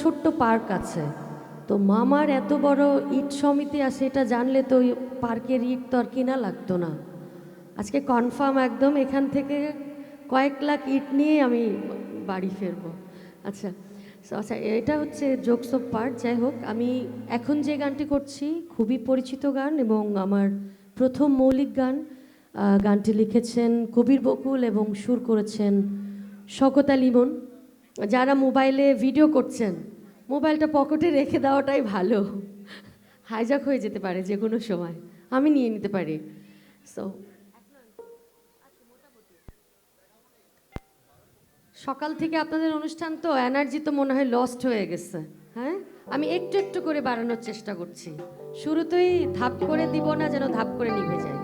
ছোট্ট পার্ক আছে। তো মামার এত বড় ইট সমিতি আছে এটা জানলে তো পার্কের ইট তো আর কিনা লাগতো না। আজকে কনফার্ম একদম এখান থেকে কয়েক লাখ ইট নিয়ে আমি বাড়ি ফিরবো। আচ্ছা আচ্ছা এটা হচ্ছে জোকস অফ পার্ট যাই হোক, আমি এখন যে গানটি করছি খুবই পরিচিত গান এবং আমার প্রথম মৌলিক গান গানটি লিখেছেন কবির বকুল এবং সুর করেছেন শকত আলিমন যারা মোবাইলে ভিডিও করছেন, মোবাইলটা পকেটে রেখে দেওয়াটাই ভালো। হাইজাক হয়ে যেতে পারে যে কোনো সময়। আমি নিয়ে নিতে পারি। সো সকাল থেকে আপনাদের অনুষ্ঠান তো এনার্জি তো মনে হয় লস্ট হয়ে গেছে হ্যাঁ? আমি একটু একটু করে বাড়ানোর চেষ্টা করছি। শুরুতেই ধাপ করে দিব না যেন ধাপ করে নিভে যায়।